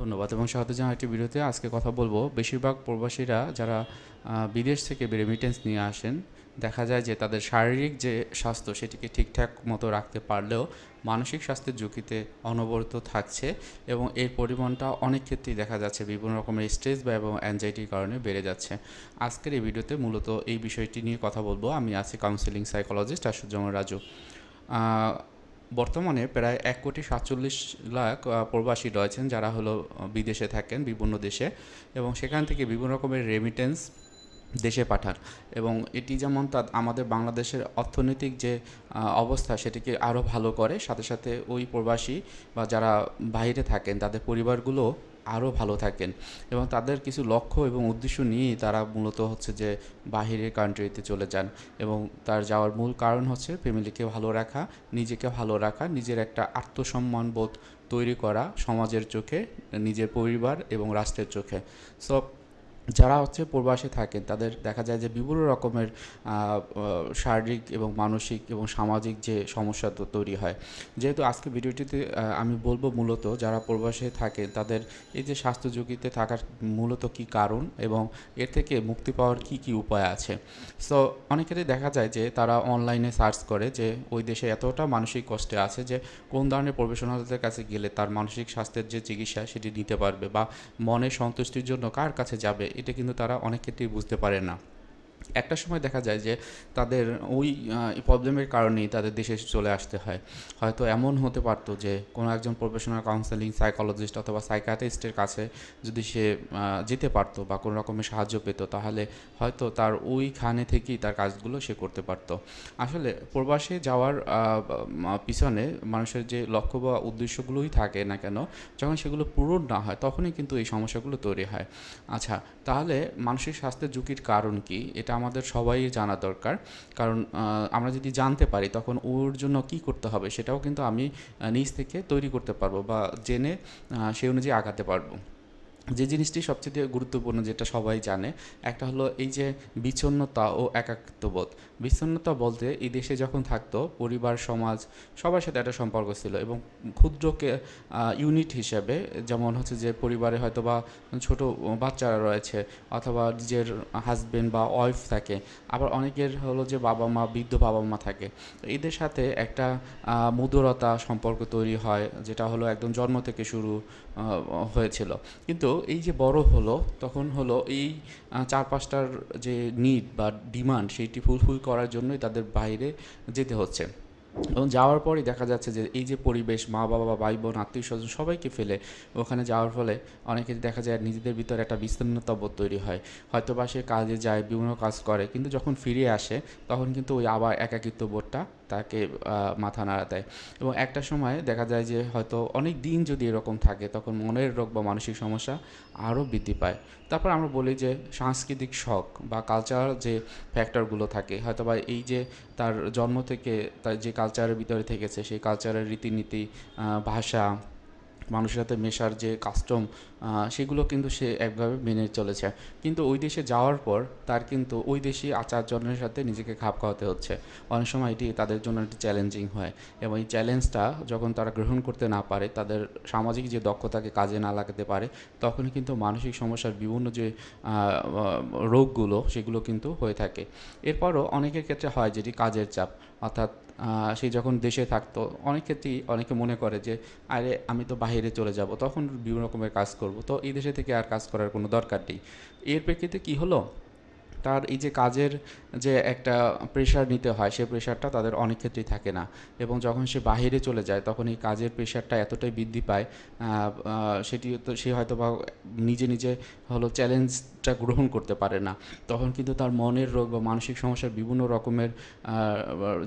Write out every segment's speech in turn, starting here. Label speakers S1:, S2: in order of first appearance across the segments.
S1: ধন্যবাদ এবং স্বাগত জানাই একটি ভিডিওতে আজকে কথা বলব। বেশিরভাগ প্রবাসীরা যারা বিদেশ থেকে রেমিটেন্স নিয়ে আসেন, দেখা যায় যে তাদের শারীরিক যে স্বাস্থ্য সেটিকে ঠিকঠাক মতো রাখতে পারলেও মানসিক স্বাস্থ্যের ঝুঁকিতে অনবরত থাকছে এবং এর পরিমাণটা অনেক ক্ষেত্রেই দেখা যাচ্ছে, বিভিন্ন রকমের স্ট্রেস বা এবং অ্যাংজাইটির কারণে বেড়ে যাচ্ছে। আজকের এই ভিডিওতে মূলত এই বিষয়টি নিয়ে কথা বলব। আমি আছি কাউন্সিলিং সাইকোলজিস্ট আশুজ্জামান রাজু। বর্তমানে প্রায় এক কোটি সাতচল্লিশ লাখ প্রবাসী রয়েছেন যারা হলো বিদেশে থাকেন, বিভিন্ন দেশে এবং সেখান থেকে বিভিন্ন রকমের রেমিটেন্স দেশে পাঠান এবং এটি যেমন তা আমাদের বাংলাদেশের অর্থনৈতিক যে অবস্থা সেটিকে আরও ভালো করে, সাথে সাথে ওই প্রবাসী বা যারা বাইরে থাকেন, তাদের পরিবারগুলো আরও ভালো থাকেন। এবং তাদের কিছু লক্ষ্য এবং উদ্দেশ্য নিয়েই তারা মূলত হচ্ছে যে বাহিরের কান্ট্রিতে চলে যান। এবং তার যাওয়ার মূল কারণ হচ্ছে ফ্যামিলিকে ভালো রাখা, নিজেকে ভালো রাখা, নিজের একটা আত্মসম্মান বোধ তৈরি করা সমাজের চোখে, নিজের পরিবার এবং রাষ্ট্রের চোখে। সো যারা হচ্ছে প্রবাসে থাকেন, তাদের দেখা যায় যে বিভিন্ন রকমের শারীরিক এবং মানসিক এবং সামাজিক যে সমস্যা তো তৈরি হয়। যেহেতু আজকে ভিডিওটিতে আমি বলব মূলত যারা প্রবাসে থাকে তাদের এই যে স্বাস্থ্য ঝুঁকিতে থাকার মূলত কি কারণ এবং এর থেকে মুক্তি পাওয়ার কি কি উপায় আছে? সো অনেকেরই দেখা যায় যে তারা অনলাইনে সার্চ করে যে ওই দেশে এতটা মানসিক কষ্টে আছে যে কোন ধরনের প্রফেশনালদের কাছে গেলে তার মানসিক স্বাস্থ্যের যে চিকিৎসা সেটি নিতে পারবে বা মনের সন্তুষ্টির জন্য কার কাছে যাবে এটা কিন্তু তারা অনেক ক্ষেত্রেই বুঝতে পারে না। একটা সময় দেখা যায় যে তাদের ওই প্রবলেমের কারণেই তাদের দেশে চলে আসতে হয়। হয়তো এমন হতে পারতো যে কোনো একজন প্রফেশনাল কাউন্সেলিং সাইকোলজিস্ট অথবা সাইকাটিস্টের কাছে যদি সে যেতে পারতো বা কোনো রকমের সাহায্য পেতো, তাহলে হয়তো তার ওইখানে থেকেই তার কাজগুলো সে করতে পারতো। আসলে প্রবাসে যাওয়ার পিছনে মানুষের যে লক্ষ্য বা উদ্দেশ্যগুলোই থাকে না কেন, যখন সেগুলো পূরণ না হয় তখনই কিন্তু এই সমস্যাগুলো তৈরি হয়। আচ্ছা তাহলে মানসিক স্বাস্থ্যের ঝুঁকির কারণ কি? এটা আমাদের সবাই জানা দরকার। কারণ আমরা যদি জানতে পারি তখন ওর জন্য কি করতে হবে সেটাও কিন্তু আমি নিজ থেকে তৈরি করতে পারব বা জেনে সেই অনুযায়ী আগাতে পারব। যে জিনিসটি সবচেয়ে গুরুত্বপূর্ণ যেটা সবাই জানে, একটা হলো এই যে বিচ্ছন্নতা ও একাকিত্ববোধ। বিচ্ছন্নতা বলতে এই দেশে যখন থাকতো, পরিবার, সমাজ, সবার সাথে একটা সম্পর্ক ছিল এবং ক্ষুদ্রকে ইউনিট হিসেবে যেমন হচ্ছে যে পরিবারে হয়তো বা ছোটো বাচ্চারা রয়েছে অথবা নিজের হাজবেন্ড বা ওয়াইফ থাকে, আবার অনেকের হলো যে বাবা মা বৃদ্ধ বাবা মা থাকে এদের সাথে একটা মধুরতা সম্পর্ক তৈরি হয়, যেটা হলো একদম জন্ম থেকে শুরু হয়েছিল। কিন্তু এই যে বড় হলো, তখন হলো এই চার পাঁচটার যে নিড বা ডিমান্ড সেইটি ফুলফিল করার জন্যই তাদের বাইরে যেতে হচ্ছে। এবং যাওয়ার পরই দেখা যাচ্ছে যে এই যে পরিবেশ, মা বাবা বা ভাই বোন, আত্মীয় স্বজন সবাইকে ফেলে, ওখানে যাওয়ার ফলে অনেকে দেখা যায় নিজেদের ভিতরে একটা বিস্তীর্ণতা বোধ তৈরি হয়। হয়তো বা সে কাজে যায়, বিভিন্ন কাজ করে, কিন্তু যখন ফিরে আসে, তখন কিন্তু ওই আবার একাকিত্ব বোধটা তাকে মাথা নাড়া দেয় এবং একটা সময় দেখা যায় যে হয়তো অনেক দিন যদি এরকম থাকে, তখন মনের রোগ বা মানসিক সমস্যা আরও বৃদ্ধি পায়। তারপর আমরা বলি যে সাংস্কৃতিক শখ বা কালচারাল যে ফ্যাক্টরগুলো থাকে হয়তো বা এই যে তার জন্ম থেকে তার যে কালচারের ভিতরে থেকেছে, সেই কালচারের রীতিনীতি ভাষা, মানুষের সাথে মেশার যে কাস্টম সেগুলো কিন্তু সে একভাবে মেনে চলেছে। কিন্তু ওই দেশে যাওয়ার পর তার কিন্তু ওই দেশি আচারজনের সাথে নিজেকে খাপ খাওয়াতে হচ্ছে। অনেক সময় এটি তাদের জন্য একটি চ্যালেঞ্জিং হয় এবং এই চ্যালেঞ্জটা যখন তারা গ্রহণ করতে না পারে, তাদের সামাজিক যে দক্ষতাকে কাজে না লাগাতে পারে, তখন কিন্তু মানসিক সমস্যার বিভিন্ন যে রোগগুলো সেগুলো কিন্তু হয়ে থাকে। এরপরও অনেকের ক্ষেত্রে হয় যেটি কাজের চাপ। অর্থাৎ সে যখন দেশে থাকতো, অনেক ক্ষেত্রেই অনেকে মনে করে যে, আরে, আমি তো বাইরে চলে যাব। তখন বিভিন্ন রকমের কাজ করব। তো এই দেশে থেকে আর কাজ করার কোনো দরকার নেই। এর প্রেক্ষিতে কি হলো? তার এই যে কাজের যে একটা প্রেশার নিতে হয় সেই প্রেশারটা তাদের অনেক ক্ষেত্রেই থাকে না। এবং যখন সে বাইরে চলে যায়, তখন এই কাজের প্রেশারটা এতটাই বৃদ্ধি পায় সেটি তো সে হয়তো বা নিজে নিজে হলো চ্যালেঞ্জটা গ্রহণ করতে পারে না। তখন কিন্তু তার মনের রোগ বা মানসিক সমস্যার বিভিন্ন রকমের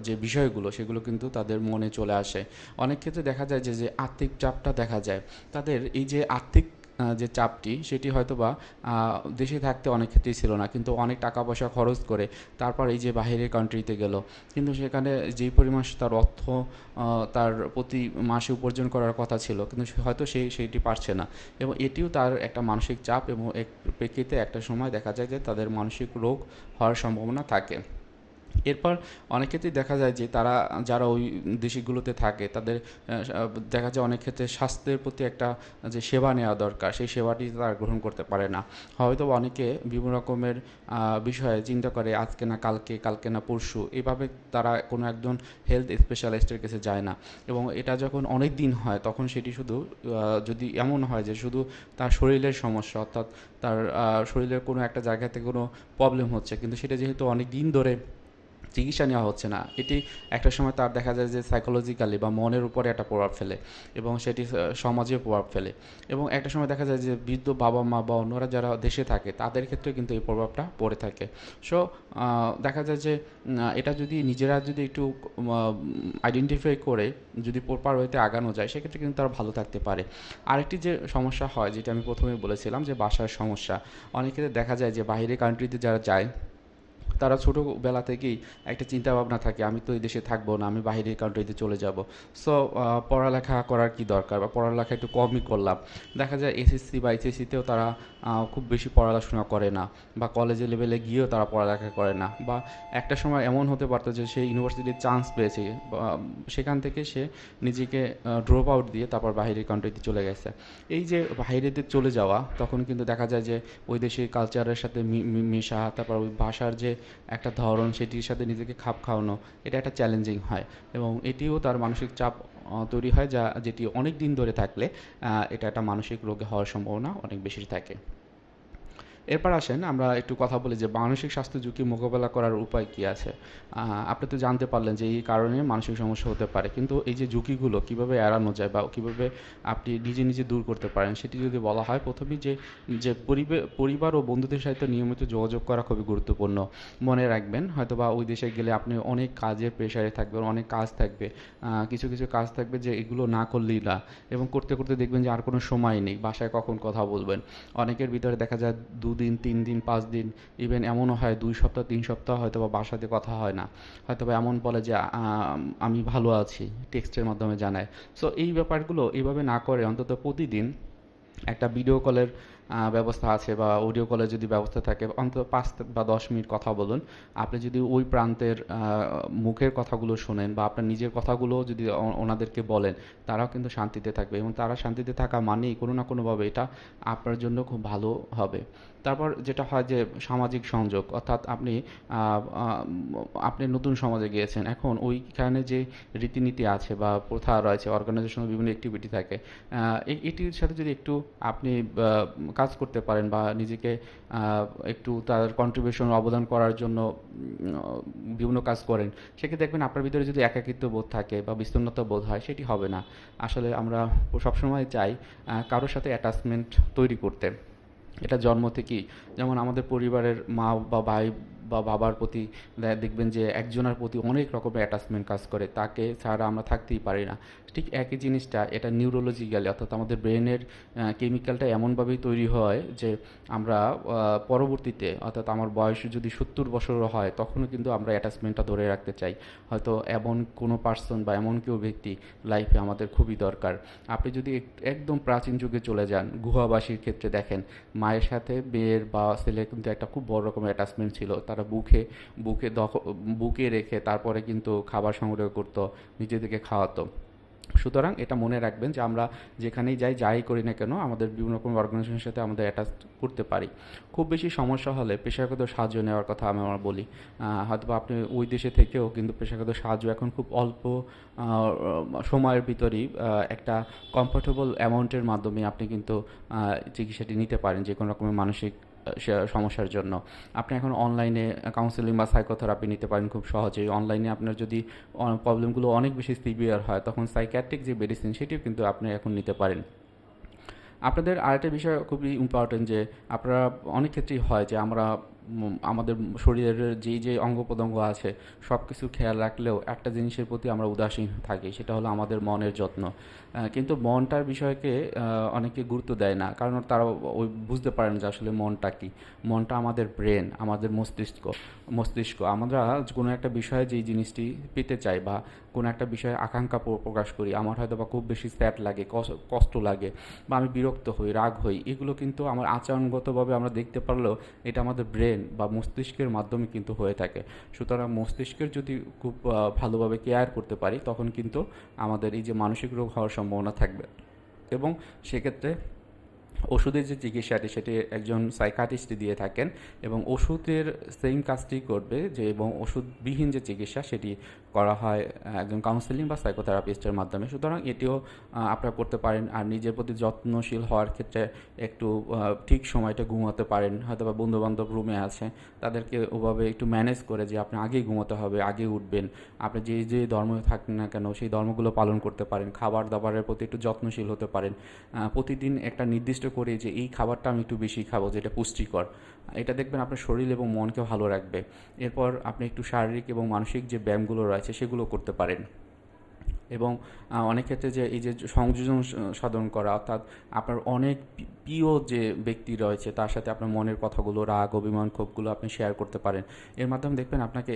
S1: যে বিষয়গুলো, সেগুলো কিন্তু তাদের মনে চলে আসে। অনেক ক্ষেত্রে দেখা যায় যে যে আর্থিক চাপটা দেখা যায়। তাদের এই যে আর্থিক যে চাপটি, সেটি হয়তো বা দেশে থাকতে অনেক ক্ষেত্রেই ছিল না। কিন্তু অনেক টাকা পয়সা খরচ করে তারপর এই যে বাইরের কান্ট্রিতে গেল। কিন্তু সেখানে যেই পরিমাণ তার অর্থ তার প্রতি মাসে উপার্জন করার কথা ছিল, কিন্তু সে হয়তো সেই সেইটি পারছে না। এবং এটিও তার একটা মানসিক চাপ এবং এক প্রেক্ষিতে একটা সময় দেখা যায় যে তাদের মানসিক রোগ হওয়ার সম্ভাবনা থাকে। এরপর অনেক ক্ষেত্রেই দেখা যায় যে তারা, যারা ওই দেশগুলোতে থাকে, তাদের দেখা যায় অনেক ক্ষেত্রে স্বাস্থ্যের প্রতি একটা যে সেবা নেওয়া দরকার, সেই সেবাটি তারা গ্রহণ করতে পারে না। হয়তো অনেকে বিভিন্ন রকমের বিষয়ে চিন্তা করে, আজকে না কালকে কালকে না পরশু, এভাবে তারা কোনো একজন হেলথ স্পেশালিস্টের কাছে যায় না। এবং এটা যখন অনেক দিন হয়, তখন সেটি শুধু যদি এমন হয় যে শুধু তার শরীরের সমস্যা, অর্থাৎ তার শরীরের কোনো একটা জায়গাতে কোনো প্রবলেম হচ্ছে, কিন্তু সেটা যেহেতু অনেক দিন ধরে চিকিৎসা নেওয়া হচ্ছে না। এটি একটা সময় তার দেখা যায় যে সাইকোলজিক্যালি বা মনের উপরে একটা প্রভাব ফেলে এবং সেটি সমাজে প্রভাব ফেলে। এবং একটা সময় দেখা যায় যে বৃদ্ধ বাবা মা বা অন্যরা যারা দেশে থাকে, তাদের ক্ষেত্রে কিন্তু এই প্রভাবটা পড়ে থাকে। সো দেখা যায় যে এটা যদি নিজেরা যদি একটু আইডেন্টিফাই করে, যদি প্রপার ওয়েতে আগানো যায়, সেক্ষেত্রে কিন্তু তারা ভালো থাকতে পারে। আরেকটি যে সমস্যা হয়, যেটা আমি প্রথমে বলেছিলাম যে বাসার সমস্যা। অনেক ক্ষেত্রে দেখা যায় যে বাইরে কান্ট্রিতে যারা যায় তারা ছোটোবেলা থেকেই একটা চিন্তা ভাবনা থাকে, আমি তো এই দেশে থাকব না, আমি বাহিরের কান্ট্রিতে চলে যাব। সো পড়ালেখা করার কি দরকার? বা পড়ালেখা একটু কমই করলাম। দেখা যায় এসএসসি বা এইচএসসিতেও তারা খুব বেশি পড়াশোনা করে না, বা কলেজে লেভেলে গিয়েও তারা পড়ালেখা করে না। বা একটা সময় এমন হতে পারতো যে সে ইউনিভার্সিটির চান্স পেয়েছে সেখান থেকে সে নিজেকে ড্রপ আউট দিয়ে তারপর বাহিরের কান্ট্রিতে চলে গেছে। এই যে বাহিরেতে চলে যাওয়া, তখন কিন্তু দেখা যায় যে ওই দেশের কালচারের সাথে মেশা, তারপর ওই ভাষার যে একটা ধরন সেটির সাথে নিজেকে খাপ খাওয়ানো, এটা একটা চ্যালেঞ্জিং হয় এবং এটিও তার মানসিক চাপ তৈরি হয় যা, যেটি অনেক দিন ধরে থাকলে এটা একটা মানসিক রোগে হওয়ার সম্ভাবনা অনেক বেশি থাকে। এরপর আসেন, আমরা একটু কথা বলি যে মানসিক স্বাস্থ্য ঝুঁকি মোকাবেলা করার উপায় কি আছে? আপনি তো জানতে পারলেন যে এই কারণে মানসিক সমস্যা হতে পারে, কিন্তু এই যে ঝুঁকিগুলো কীভাবে এড়ানো যায় বা কীভাবে আপনি নিজে নিজে দূর করতে পারেন, সেটি যদি বলা হয় প্রথমেই যে যে পরিবার ও বন্ধুদের সাথে নিয়মিত যোগাযোগ করা খুবই গুরুত্বপূর্ণ। মনে রাখবেন হয়তো বা ওই দেশে গেলে আপনি অনেক কাজের প্রেশারে থাকবেন, অনেক কাজ থাকবে। কিছু কিছু কাজ থাকবে যে এগুলো না করলেই না, এবং করতে করতে দেখবেন যে আর কোনো সময় নেই, বাসায় কখন কথা বলবেন। অনেকের ভিতরে দেখা যায় দু দুদিন তিন দিন পাঁচ দিন ইভেন এমনও হয় দুই সপ্তাহ, তিন সপ্তাহ হয়তো বা বাসাতে কথা হয় না। হয়তো বা এমন বলে যে আমি ভালো আছি টেক্সটের মাধ্যমে জানায়। সো এই ব্যাপারগুলো এইভাবে না করে অন্তত প্রতিদিন একটা ভিডিও কলের ব্যবস্থা আছে বা অডিও কলের যদি ব্যবস্থা থাকে, অন্তত পাঁচ বা দশ মিনিট কথা বলুন। আপনি যদি ওই প্রান্তের মুখের কথাগুলো শোনেন বা আপনার নিজের কথাগুলো যদি ওনাদেরকে বলেন, তারাও কিন্তু শান্তিতে থাকবে এবং তারা শান্তিতে থাকা মানেই কোনো না কোনোভাবে এটা আপনার জন্য খুব ভালো হবে। তারপর যেটা হয় যে সামাজিক সংযোগ, অর্থাৎ আপনি আপনি নতুন সমাজে গিয়েছেন, এখন ওইখানে যে রীতিনীতি আছে বা প্রথা রয়েছে অর্গানাইজেশনাল বিভিন্ন অ্যাক্টিভিটি থাকে এটির সাথে যদি একটু আপনি কাজ করতে পারেন বা নিজেকে একটু তার কন্ট্রিবিউশন অবদান করার জন্য বিভিন্ন কাজ করেন, সেক্ষেত্রে দেখবেন আপনার ভিতরে যদি একাকিত্ব বোধ থাকে বা বিস্তৃণতা বোধ হয়, সেটি হবে না। আসলে আমরা সবসময় চাই কারোর সাথে অ্যাটাচমেন্ট তৈরি করতে। এটা জন্ম থেকেই। যেমন আমাদের পরিবারের মা বা ভাই বা বাবার প্রতি দেখবেন যে একজনের প্রতি অনেক রকমের অ্যাটাচমেন্ট কাজ করে, তাকে ছাড়া আমরা থাকতেই পারি না। ঠিক একই জিনিসটা, এটা নিউরোলজিক্যালি অর্থাৎ আমাদের ব্রেনের কেমিক্যালটা এমনভাবেই তৈরি হয় যে আমরা পরবর্তীতে অর্থাৎ আমার বয়স যদি সত্তর বছর হয়, তখনও কিন্তু আমরা অ্যাটাচমেন্টটা ধরে রাখতে চাই। হয়তো এমন কোনো পার্সন বা এমন কেউ ব্যক্তি লাইফে আমাদের খুবই দরকার। আপনি যদি একদম প্রাচীন যুগে চলে যান, গুহাবাসীর ক্ষেত্রে দেখেন, মায়ের সাথে মেয়ের বা ছেলের কিন্তু একটা খুব বড় রকমের অ্যাটাচমেন্ট ছিল। তারা বুকে বুকে দখ, বুকে রেখে তারপরে কিন্তু খাবার সংগ্রহ করতো, নিজেদেরকে খাওয়াতো। সুতরাং এটা মনে রাখবেন যে আমরা যেখানেই যাই যাই করি না কেন আমাদের বিভিন্ন রকম অর্গানাইজেশনের সাথে আমাদের অ্যাটাচ করতে পারি। খুব বেশি সমস্যা হলে পেশাগত সাহায্য নেওয়ার কথা আমি আমার বলি। হয়তো আপনি ওই দেশে থেকেও কিন্তু পেশাগত সাহায্য এখন খুব অল্প সময়ের ভিতরেই একটা কমফোর্টেবল অ্যামাউন্টের মাধ্যমে আপনি কিন্তু চিকিৎসাটি নিতে পারেন। যে কোনো রকমের মানসিক সমস্যার জন্য। আপনি এখন অনলাইনে কাউন্সেলিং বা সাইকোথেরাপি নিতে পারেন খুব সহজেই। অনলাইনে আপনার যদি প্রবলেমগুলো অনেক বেশি সিভিয়ার হয়, তখন সাইক্যাট্রিক যে মেডিসিন সেটিও কিন্তু আপনি এখন নিতে পারেন। আপনাদের আরেকটা বিষয় খুবই ইম্পর্টেন্ট যে, আপনারা অনেক ক্ষেত্রেই হয় যে, আমরা আমাদের শরীরের যেই যে অঙ্গ প্রত্যঙ্গ আছে সব কিছু খেয়াল রাখলেও একটা জিনিসের প্রতি আমরা উদাসীন থাকি, সেটা হলো আমাদের মনের যত্ন। কিন্তু মনটার বিষয়কে অনেকে গুরুত্ব দেয় না। কারণ তারা ওই বুঝতে পারেন যে আসলে মনটা কি। মনটা আমাদের ব্রেন, আমাদের মস্তিষ্ক মস্তিষ্ক। আমরা কোনো একটা বিষয়ে যেই জিনিসটি পেতে চাই বা কোনো একটা বিষয়ে আকাঙ্ক্ষা প্রকাশ করি, আমার হয়তো বা খুব বেশি স্যাট লাগে কষ্ট লাগে বা আমি বিরক্ত হই, রাগ হই, এগুলো কিন্তু আমার আচরণগতভাবে আমরা দেখতে পারলেও এটা আমাদের ব্রেন বা মস্তিষ্কের মাধ্যমে কিন্তু হয়ে থাকে। সুতরাং মস্তিষ্কের যদি খুব ভালোভাবে কেয়ার করতে পারি, তখন কিন্তু আমাদের এই যে মানসিক রোগ হওয়ার সম্ভাবনা থাকবে। এবং সেক্ষেত্রে ওষুধের যে চিকিৎসাটি, সেটি একজন সাইকাটিস্ট দিয়ে থাকেন এবং ওষুধের সেম কাজটি করবে যে এবং ওষুধবিহীন যে চিকিৎসা, সেটি করা হয় একজন কাউন্সেলিং বা সাইকোথেরাপিস্টের মাধ্যমে। সুতরাং এটিও আপনারা করতে পারেন আর নিজের প্রতি যত্নশীল হওয়ার ক্ষেত্রে একটু ঠিক সময়টা ঘুমাতে পারেন। হয়তো বা বন্ধুবান্ধব রুমে আছে, তাদেরকে ওভাবে একটু ম্যানেজ করে যে আপনি আগেই ঘুমাতে হবে আগে উঠবেন। আপনি যে যে ধর্ম থাকেন না কেন, সেই ধর্মগুলো পালন করতে পারেন। খাবার দাবারের প্রতি একটু যত্নশীল হতে পারেন। প্রতিদিন একটা নির্দিষ্ট করে যে, এই খাবারটা আমি একটু বেশি খাব, যেটা পুষ্টিকর। এটা দেখবেন আপনার শরীর এবং মনকে ভালো রাখবে। এরপর আপনি একটু শারীরিক এবং মানসিক যে ব্যায়ামগুলো রয়েছে সেগুলো করতে পারেন। এবং অনেক ক্ষেত্রে যে এই যে সংযোজন সাধন করা অর্থাৎ আপনার অনেক প্রিয় যে ব্যক্তি রয়েছে, তার সাথে আপনার মনের কথাগুলো, রাগ, অভিমান, ক্ষোভগুলো আপনি শেয়ার করতে পারেন। এর মাধ্যমে দেখবেন আপনাকে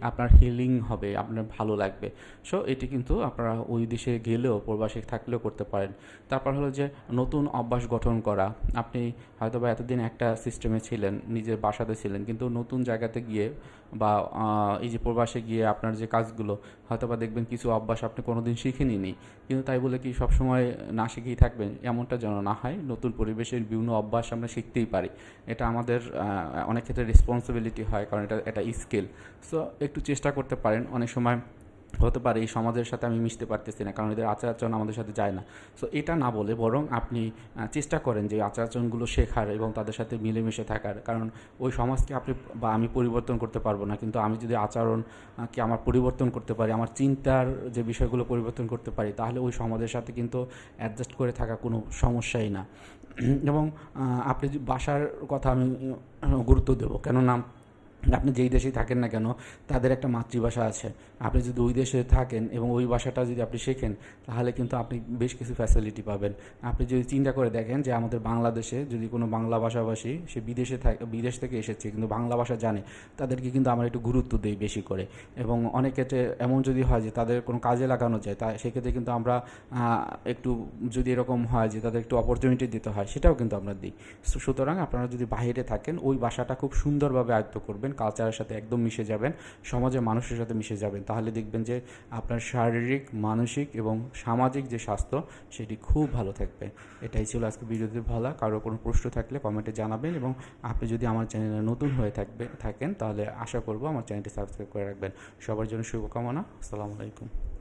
S1: আপনার হিলিং হবে, আপনার ভালো লাগবে। সো এটি কিন্তু আপনারা ওই দেশে গেলেও, প্রবাসে থাকলেও করতে পারেন। তারপর হলো যে, নতুন অভ্যাস গঠন করা। আপনি হয়তো বা এতদিন একটা সিস্টেমে ছিলেন, নিজের বাসাতে ছিলেন, কিন্তু নতুন জায়গাতে গিয়ে বা এই যে প্রবাসে গিয়ে আপনার যে কাজগুলো হয়তো বা দেখবেন কিছু অভ্যাস আপনি কোনোদিন শিখেনি নি কিন্তু তাই বলে কি সবসময় না শিখেই থাকবেন? এমনটা যেন না হয়, নতুন পরিবেশের বিভিন্ন অভ্যাস আমরা শিখতেই পারি। এটা আমাদের অনেক ক্ষেত্রে রেসপন্সিবিলিটি হয়, কারণ এটা এটা স্কিল সো একটু চেষ্টা করতে পারেন। অনেক সময় হতে পারে এই সমাজের সাথে আমি মিশতে পারতেছি না, কারণ এদের আচার আচরণ আমাদের সাথে যায় না। সো এটা না বলে বরং আপনি চেষ্টা করেন যে আচার আচরণগুলো শেখার এবং তাদের সাথে মিলেমিশে থাকার। কারণ ওই সমাজকে আপনি বা আমি পরিবর্তন করতে পারব না। কিন্তু আমি যদি আচরণকে আমার পরিবর্তন করতে পারি, আমার চিন্তার যে বিষয়গুলো পরিবর্তন করতে পারি, তাহলে ওই সমাজের সাথে কিন্তু অ্যাডজাস্ট করে থাকা কোনো সমস্যাই না। এবং আপনি বাসার কথা আমি গুরুত্ব দেবো। কেননা আপনি যেই দেশেই থাকেন না কেন, তাদের একটা মাতৃভাষা আছে। আপনি যদি ওই দেশে থাকেন এবং ওই ভাষাটা যদি আপনি শেখেন, তাহলে কিন্তু আপনি বেশ কিছু ফ্যাসিলিটি পাবেন। আপনি যদি চিন্তা করে দেখেন যে আমাদের বাংলাদেশে যদি কোনো বাংলা ভাষাভাষী সে বিদেশে থাকে, বিদেশ থেকে এসেছে কিন্তু বাংলা ভাষা জানে, তাদেরকে কিন্তু আমরা একটু গুরুত্ব দিই বেশি করে। এবং অনেক ক্ষেত্রে এমন যদি হয় যে তাদের কোনো কাজে লাগানো যায়, তা সেক্ষেত্রে কিন্তু আমরা একটু যদি এরকম হয় যে তাদের একটু অপরচুনিটি দিতে হয়, সেটাও কিন্তু আমরা দিই। সুতরাং আপনারা যদি বাইরে থাকেন, ওই ভাষাটা খুব সুন্দরভাবে আয়ত্ত করবেন কালচারের সাথে একদম মিশে যাবেন সমাজের মানুষের সাথে মিশে যাবেন। তাহলে দেখবেন যে আপনার শারীরিক, মানসিক এবং সামাজিক যে স্বাস্থ্য, সেটি খুব ভালো থাকবে। এটাই ছিল আজকে ভিডিওতে ভালো কারও কোনো প্রশ্ন থাকলে কমেন্টে জানাবেন এবং আপনি যদি আমার চ্যানেলে নতুন হয়ে থাকবে, থাকেন, তাহলে আশা করব আমার চ্যানেলটি সাবস্ক্রাইব করে রাখবেন। সবার জন্য শুভকামনা। আসসালামু আলাইকুম।